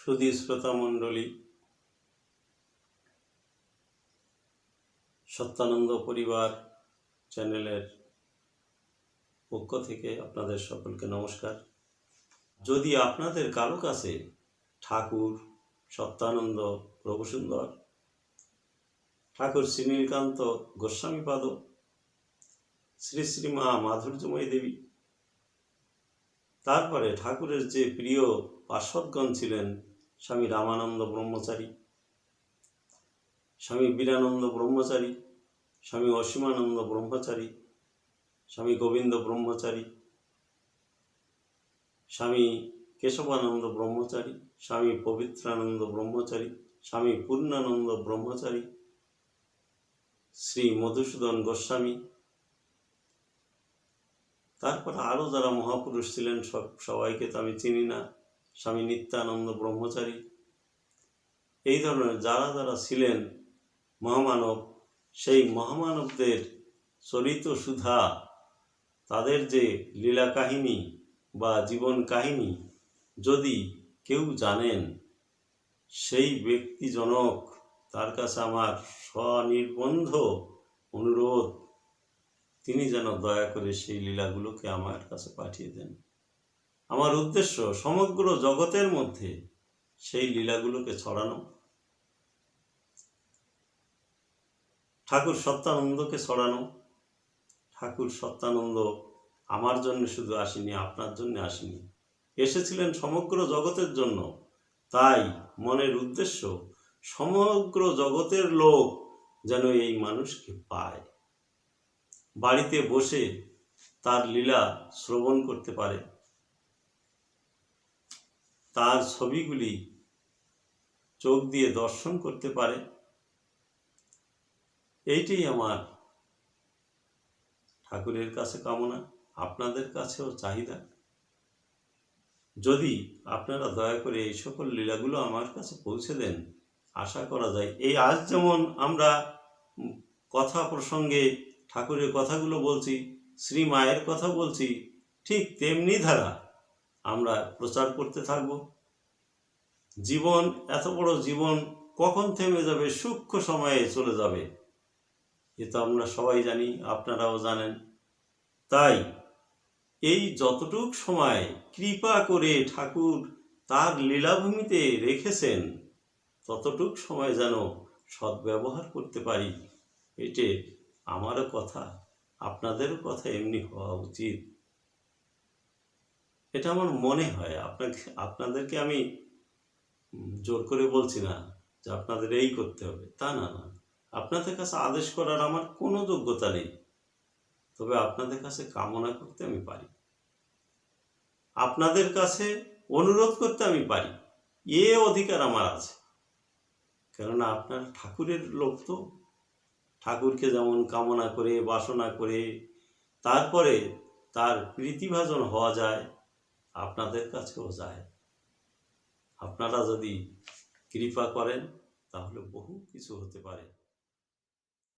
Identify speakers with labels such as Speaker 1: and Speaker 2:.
Speaker 1: সুধী শ্রোতা মণ্ডলী সত্যানন্দ পরিবার চ্যানেলের পক্ষ থেকে আপনাদের সকলকে নমস্কার। যদি আপনাদের কারও কাছে ঠাকুর, সত্যানন্দ, প্রভুসুন্দর, ঠাকুর শ্রীনীলকান্ত গোস্বামীপাদ, শ্রী শ্রী মা মাধুর্যময়ী দেবী, তারপরে ঠাকুরের যে প্রিয় পার্শ্বদগণ ছিলেন স্বামী রামানন্দ ব্রহ্মচারী, স্বামী বীরানন্দ ব্রহ্মচারী, স্বামী অসীমানন্দ ব্রহ্মচারী, স্বামী গোবিন্দ ব্রহ্মচারী, স্বামী কেশবানন্দ ব্রহ্মচারী, স্বামী পবিত্রানন্দ ব্রহ্মচারী, স্বামী পূর্ণানন্দ ব্রহ্মচারী, শ্রী মধুসূদন গোস্বামী। তারপর আরও যারা মহাপুরুষ ছিলেন সব সবাইকে তো আমি চিনি না। স্বামী নিত্যানন্দ ব্রহ্মচারী। এই ধরনের যারা যারা ছিলেন মহামানব, সেই মহামানবদের চরিত সুধা, তাদের যে লীলা কাহিনী বা জীবন কাহিনী যদি কেউ জানেন, সেই ব্যক্তিজনক তার কাছে আমার স্বনির্বন্ধ অনুরোধ, তিনি যেন দয়া করে সেই লীলাগুলোকে আমার কাছে পাঠিয়ে দেন। আমার উদ্দেশ্য সমগ্র জগতের মধ্যে সেই লীলাগুলোকে ছড়ানো। ঠাকুর সত্যানন্দকে ছড়ানো। ঠাকুর সত্যানন্দ আমার জন্য শুধু আসেনি, আপনার জন্য আসেনি। এসেছিলেন সমগ্র জগতের জন্য। তাই মনের উদ্দেশ্য সমগ্র জগতের লোক যেন এই মানুষকে পায়। বাড়িতে বসে তার লীলা শ্রবণ করতে পারে। তার ছবিগুলি চোখ দিয়ে দর্শন করতে পারে। এইটাই আমার ঠাকুরের কাছে কামনা, আপনাদের কাছেও চাহিদা। যদি আপনারা দয়া করে এই সকল লীলাগুলো আমার কাছে পৌঁছে দেন, আশা করা যায়। এই আজ যেমন আমরা কথা প্রসঙ্গে ঠাকুরের কথাগুলো বলছি, শ্রী মায়ের কথা বলছি, ঠিক তেমনি ধারা আমরা প্রচার করতে থাকব। জীবন, এত বড় জীবন কখন থেমে যাবে, সূক্ষ্ম সময়ে চলে যাবে, এ তো আমরা সবাই জানি, আপনারাও জানেন। তাই এই যতটুক সময় কৃপা করে ঠাকুর তার লীলাভূমিতে রেখেছেন, ততটুক সময় যেন সদ্ব্যবহার করতে পারি, এটে আমারও কথা, আপনাদেরও কথা এমনি হওয়া উচিত। এটা আমার মনে হয়। আপনাকে, আপনাদেরকে আমি জোর করে বলছি না যে আপনাদের এই করতে হবে। তা না না। আপনাদের কাছে আদেশ করার আমার কোনো যোগ্যতা নেই। তবে আপনাদের কাছে কামনা করতে আমি পারি। আপনাদের কাছে অনুরোধ করতে আমি পারি। এ অধিকার আমার আছে। কেননা আপনার ঠাকুরের লোক তো। ঠাকুরকে যেমন কামনা করে, বাসনা করে, তারপরে তার প্রীতিভাজন হওয়া যায়। আপনাদের কাছেও যায়। আপনারা যদি কৃপা করেন তাহলে বহু কিছু হতে পারে।